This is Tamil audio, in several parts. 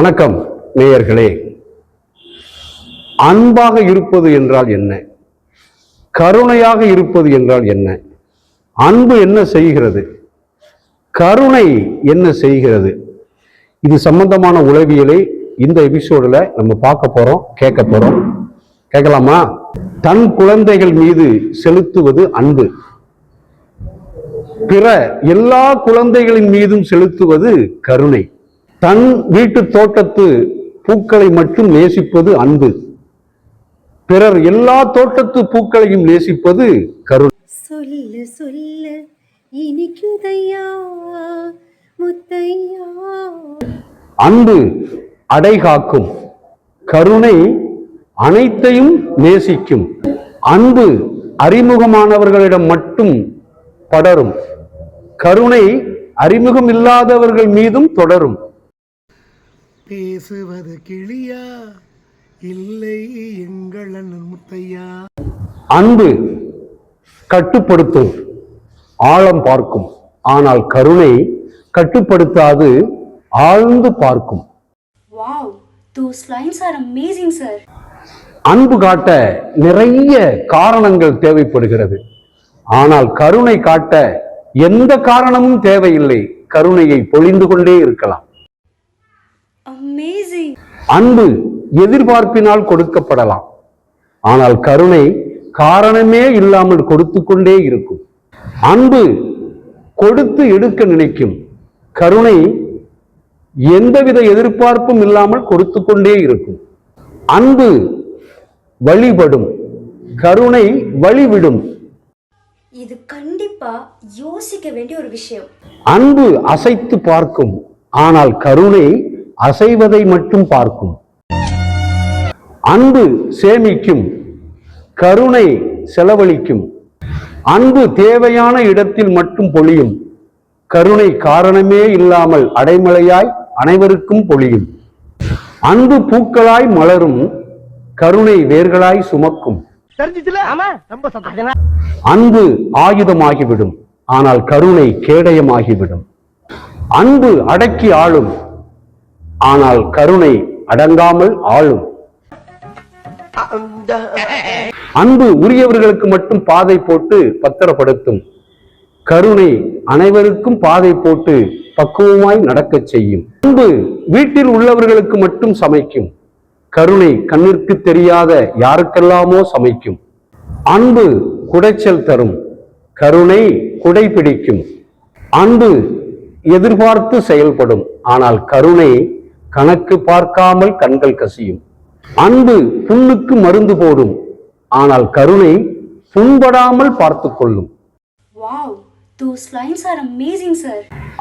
வணக்கம் நேயர்களே. அன்பாக இருப்பது என்றால் என்ன? கருணையாக இருப்பது என்றால் என்ன? அன்பு என்ன செய்கிறது? கருணை என்ன செய்கிறது? இது சம்பந்தமான உளவியலை இந்த எபிசோடுல நம்ம பார்க்க போறோம் கேட்க போறோம். கேட்கலாமா? தன் குழந்தைகள் மீது செலுத்துவது அன்பு. பிற எல்லா குழந்தைகளின் மீதும் செலுத்துவது கருணை. தன் வீட்டு தோட்டத்து பூக்களை மட்டும் நேசிப்பது அன்பு. பிறர் எல்லா தோட்டத்து பூக்களையும் நேசிப்பது கருணை. சொல்ல சொல்ல இனிக்குதையா முத்தையா? அன்பு அடைகாக்கும். கருணை அனைத்தையும் நேசிக்கும். அன்பு அறிமுகமானவர்களிடம் மட்டும் படரும். கருணை அறிமுகம் இல்லாதவர்கள் மீதும் தொடரும். பேசுவது கிளியா? இல்லை எங்கள் அண்ணன் முத்தையா? அன்பு கட்டுப்படுத்தும் ஆழம் பார்க்கும். ஆனால் கருணை கட்டுப்படுத்தாது ஆழ்ந்து பார்க்கும். Sir. அன்பு காட்ட நிறைய காரணங்கள் தேவைப்படுகிறது. ஆனால் கருணை காட்ட எந்த காரணமும் தேவையில்லை. கருணையை பொழிந்து கொண்டே இருக்கலாம். அன்பு எதிர்பார்ப்பினால் கொடுக்கப்படலாம். ஆனால் கருணை காரணமே இல்லாமல் கொடுத்து கொண்டே இருக்கும். அன்பு கொடுத்து எடுக்க நினைக்கும். கருணை எந்தவித எதிர்பார்ப்பும் இல்லாமல் கொடுத்து கொண்டே இருக்கும். அன்பு வழிபடும். கருணை வழிவிடும். இது கண்டிப்பா யோசிக்க வேண்டிய ஒரு விஷயம். அன்பு அசைத்து பார்க்கும். ஆனால் கருணை அசைவதை மட்டும் பார்க்கும். அன்பு சேமிக்கும். கருணை செலவழிக்கும். அன்பு தேவையான இடத்தில் மட்டும் பொழியும். கருணை காரணமே இல்லாமல் அடைமழையாய் அனைவருக்கும் பொழியும். அன்பு பூக்களாய் மலரும். கருணை வேர்களாய் சுமக்கும். அன்பு ஆயுதமாகிவிடும். ஆனால் கருணை கேடயமாகிவிடும். அன்பு அடக்கி ஆளும். ஆனால் கருணை அடங்காமல் ஆளும். அன்பு உரியவர்களுக்கு மட்டும் பாதை போட்டு பத்திரப்படுத்தும். கருணை அனைவருக்கும் பாதை போட்டு பக்குவமாய் நடக்கச் செய்யும். அன்பு வீட்டில் உள்ளவர்களுக்கு மட்டும் சமைக்கும். கருணை கண்ணிற்கு தெரியாத யாருக்கெல்லாமோ சமைக்கும். அன்பு குடைச்சல் தரும். கருணை குடை பிடிக்கும். அன்பு எதிர்பார்த்து செயல்படும். ஆனால் கருணை கணக்கு பார்க்காமல் கண்கள் கசியும். அன்பு புண்ணுக்கு மருந்து போடும். ஆனால் கருணை புண்படாமல் பார்த்து கொள்ளும்.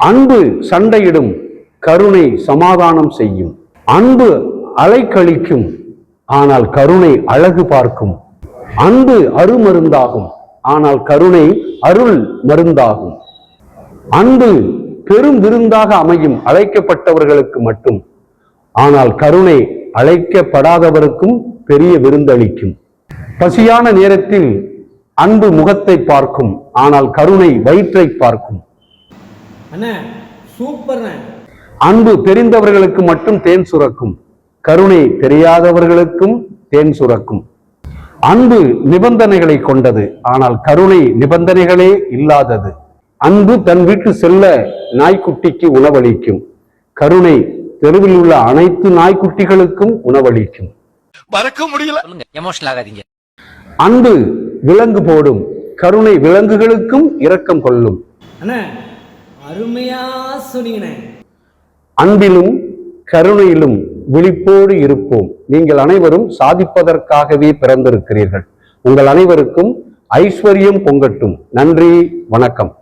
அன்பு சண்டையிடும். கருணை சமாதானம் செய்யும். அன்பு அலைக்கழிக்கும். ஆனால் கருணை அழகு பார்க்கும். அன்பு அருமருந்தாகும். ஆனால் கருணை அருள் மருந்தாகும். அன்பு பெரும் விருந்தாக அமையும். அழைக்கப்பட்டவர்களுக்கு மட்டும். ஆனால் கருணை அழைக்கப்படாதவருக்கும் பெரிய விருந்தளிக்கும். பசியான நேரத்தில் அன்பு முகத்தை பார்க்கும் ஆனால் கருணை வயிற்றை பார்க்கும். அன்பு தெரிந்தவர்களுக்கு மட்டும் தேன் சுரக்கும் கருணை தெரியாதவர்களுக்கும் தேன் சுரக்கும். அன்பு நிபந்தனைகளை கொண்டது ஆனால் கருணை நிபந்தனைகளே இல்லாதது. அன்பு தன் வீட்டு செல்ல நாய்க்குட்டிக்கு உணவளிக்கும் கருணை தெருவில் உள்ள அனைத்து நாய்க்குட்டிகளுக்கும் உணவளிக்கும். மறக்க முடியல. சொல்லுங்க எமோஷனல் ஆகாதீங்க. அன்பு விலங்கு போடும் கருணை விலங்குகளுக்கும் இரக்கம் கொள்ளும். அண்ணே அருமையா சொன்னீங்கண்ணே. அன்பிலும் கருணையிலும் விழிப்போடு இருப்போம். நீங்கள் அனைவரும் சாதிப்பதற்காகவே பிறந்திருக்கிறீர்கள். உங்கள் அனைவருக்கும் ஐஸ்வர்யம் பொங்கட்டும். நன்றி வணக்கம்.